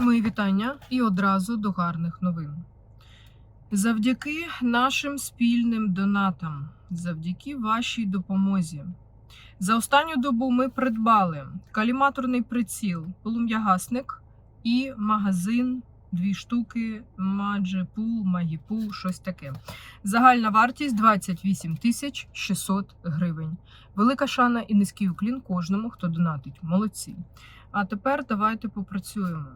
Мої вітання і одразу до гарних новин. Завдяки нашим спільним донатам, завдяки вашій допомозі. За останню добу ми придбали каліматорний приціл, полум'ягасник і магазин. Дві штуки, Маджипул, Магіпул, щось таке. Загальна вартість 28 тисяч 600 гривень. Велика шана і низький уклін кожному, хто донатить. Молодці. А тепер давайте попрацюємо.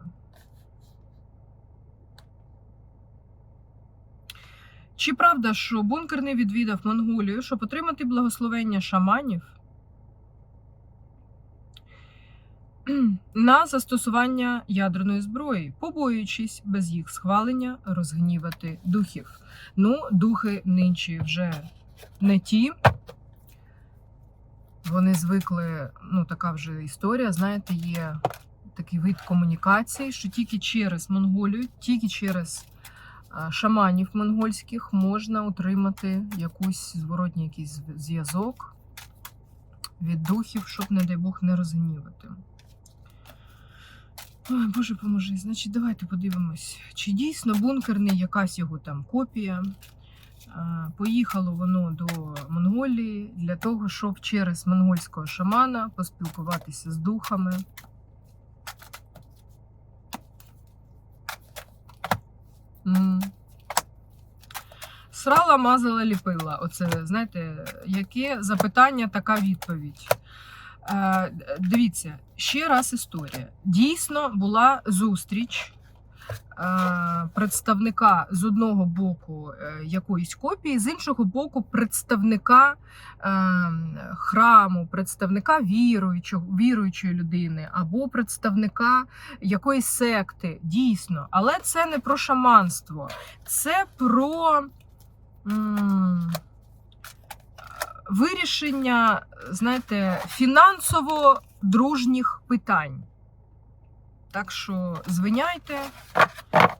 Чи правда, що бункер не відвідав Монголію, щоб отримати благословення шаманів на застосування ядерної зброї, побоюючись без їх схвалення розгнівати духів? Ну, духи нинчі вже не ті. Вони звикли, ну така вже історія. Знаєте, є такий вид комунікації, що тільки через Монголію, тільки через шаманів монгольських можна отримати якусь зворотній якийсь зв'язок від духів, щоб, не дай Бог, не розгнівати. Ой, Боже, поможи. Значить, давайте подивимось, чи дійсно бункерний якась його там копія. Поїхало воно до Монголії для того, щоб через монгольського шамана поспілкуватися з духами. Срала, мазала, ліпила. Оце, знаєте, яке запитання, така відповідь. Е, Дивіться, ще раз історія. Дійсно була зустріч представника з одного боку е, якоїсь копії, з іншого боку, представника е, храму, представника віруючого, віруючої людини або представника якоїсь секти. Дійсно, але це не про шаманство, це про. Вирішення, знаєте, фінансово дружніх питань. Так що звиняйте,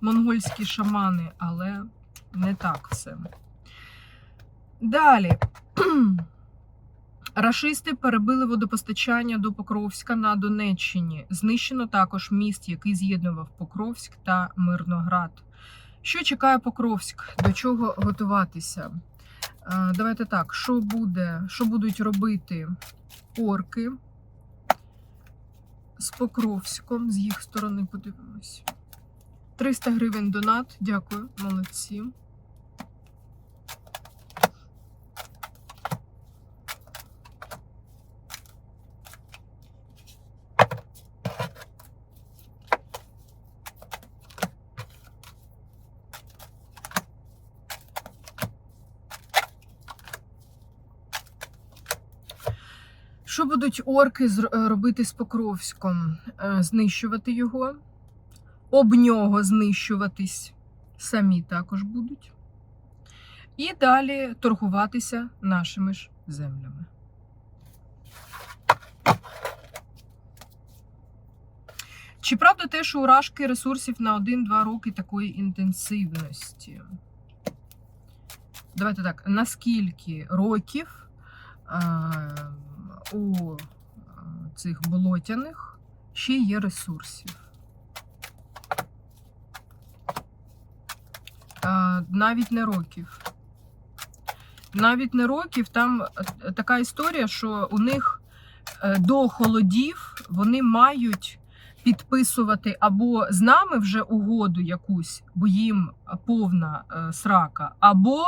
монгольські шамани, але не так все. Далі. Рашисти перебили водопостачання до Покровська на Донеччині. Знищено також міст, який з'єднував Покровськ та Мирноград. Що чекає Покровськ? До чого готуватися? Е, Давайте так, що буде, що будуть робити орки з Покровськом, з їх сторони подивимось. 300 гривень донат. Дякую, молодці. Що будуть орки е, робити з Покровськом? Е, Знищувати його, об нього знищуватись самі також будуть. І далі торгуватися нашими ж землями. Чи правда те, що у Рашки ресурсів на 1-2 роки такої інтенсивності? Давайте так, наскільки років е, у е, цих болотяних ще є ресурсів? Е, навіть не років. Навіть не років, там е, така історія, що у них до холодів вони мають підписувати або з нами вже угоду якусь, бо їм повна срака, або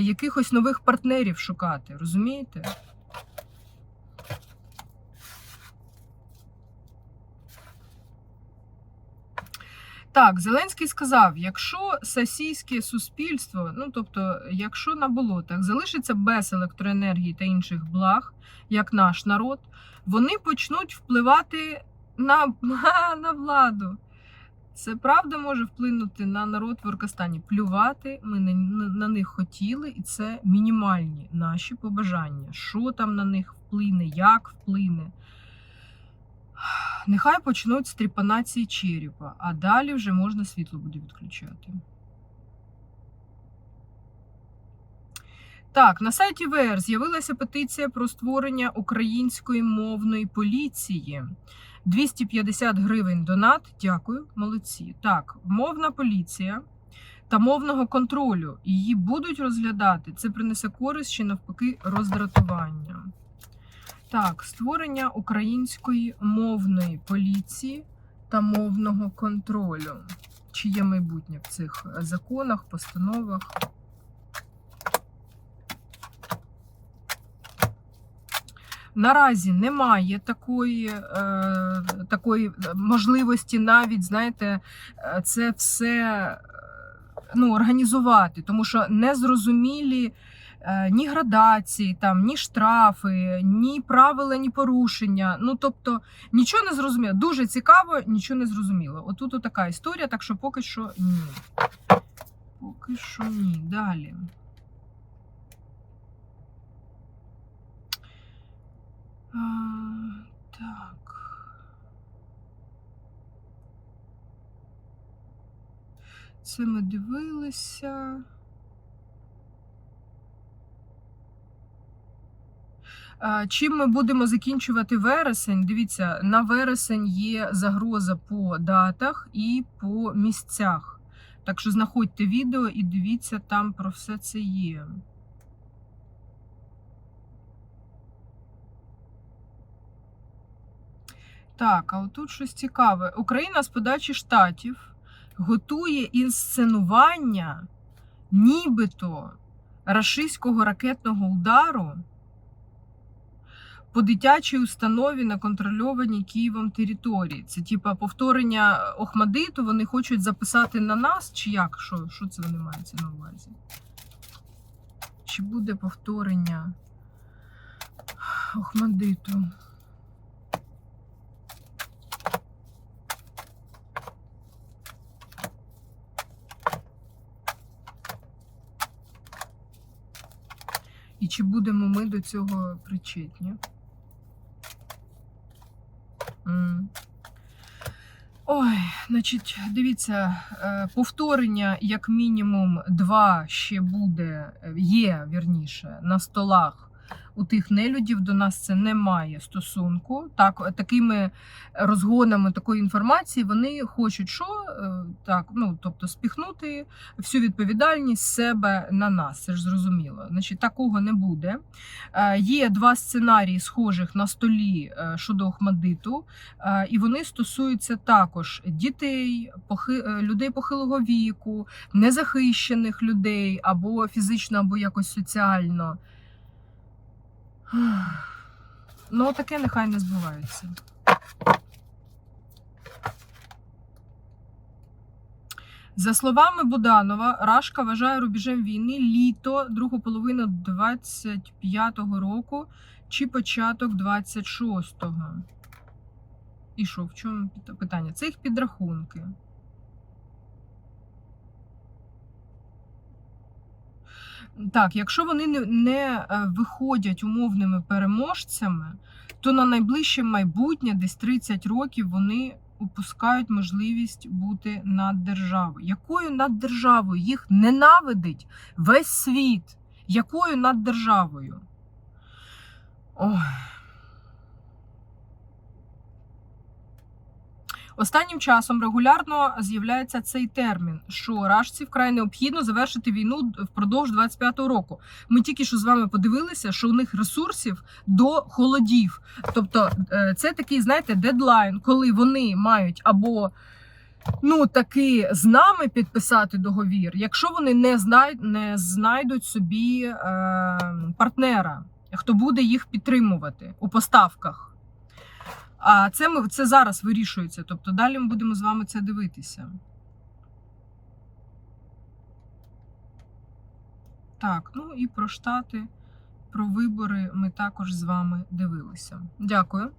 якихось нових партнерів шукати. Розумієте? Так, Зеленський сказав: якщо сесійське суспільство, ну тобто, якщо на болотах залишиться без електроенергії та інших благ, як наш народ, вони почнуть впливати на, на владу. Це правда може вплинути на народ в Оркастані. Плювати ми на, на них хотіли, і це мінімальні наші побажання. Що там на них вплине, як вплине. Нехай почнуть з тріпанації черепа, а далі вже можна світло буде відключати. Так, на сайті ВР з'явилася петиція про створення української мовної поліції. 250 гривень донат. Дякую, молодці. Так, мовна поліція та мовного контролю. Її будуть розглядати. Це принесе користь чи навпаки роздратування. Так, створення української мовної поліції та мовного контролю. Чи є майбутнє в цих е, законах, постановах? Наразі немає такої, е, такої можливості навіть, знаєте, е, це все е, ну, організувати, тому що незрозумілі е, ні градації, там, ні штрафи, ні правила, ні порушення. Ну, тобто, нічого не зрозуміло. Дуже цікаво, нічого не зрозуміло. Отут така історія, так що поки що ні. Поки що ні. Далі. А, так. Це ми дивилися. Чим ми будемо закінчувати вересень? Дивіться, на вересень є загроза по датах і по місцях. Так що знаходьте відео і дивіться, там про все це є. Так, а отут щось цікаве. Україна з подачі штатів готує інсценування нібито рашистського ракетного удару по дитячій установі на контрольованій Києвом території. Це типа повторення Охмадиту. Вони хочуть записати на нас, чи як? Що, що це вони мається на увазі? Чи буде повторення Охмадиту? І чи будемо ми до цього причетні? Ой, значить, дивіться, е, повторення, як мінімум, два ще буде, е, є вірніше, на столах у тих нелюдів. До нас це не має стосунку. Так, такими розгонами такої інформації вони хочуть що? Е, Так, ну тобто спіхнути всю відповідальність себе на нас. Це ж зрозуміло. Значить, такого не буде. Е, Є два сценарії, схожих на столі е, щодо Охмадиту, і вони стосуються також дітей, людей похилого віку, незахищених людей або фізично, або якось соціально. Ну, таке нехай не збувається. За словами Буданова, Рашка вважає рубежем війни літо, другу половину 25-го року чи початок 26-го. І що, в чому питання? Це їх підрахунки. Так, якщо вони не, не е, виходять умовними переможцями, то на найближче майбутнє, десь 30 років, вони упускають можливість бути над державою. Якою над державою? Їх ненавидить весь світ. Якою над державою? Ой. Останнім часом регулярно з'являється цей термін, що рашці вкрай необхідно завершити війну впродовж 25-го року. Ми тільки що з вами подивилися, що у них ресурсів до холодів. Тобто, е, це такий, знаєте, дедлайн, коли вони мають або ну таки з нами підписати договір, якщо вони не знайдуть, не знайдуть собі е, партнера, хто буде їх підтримувати у поставках. А це ми це зараз вирішується. Тобто далі ми будемо з вами це дивитися. Так, ну і про штати, про вибори ми також з вами дивилися. Дякую.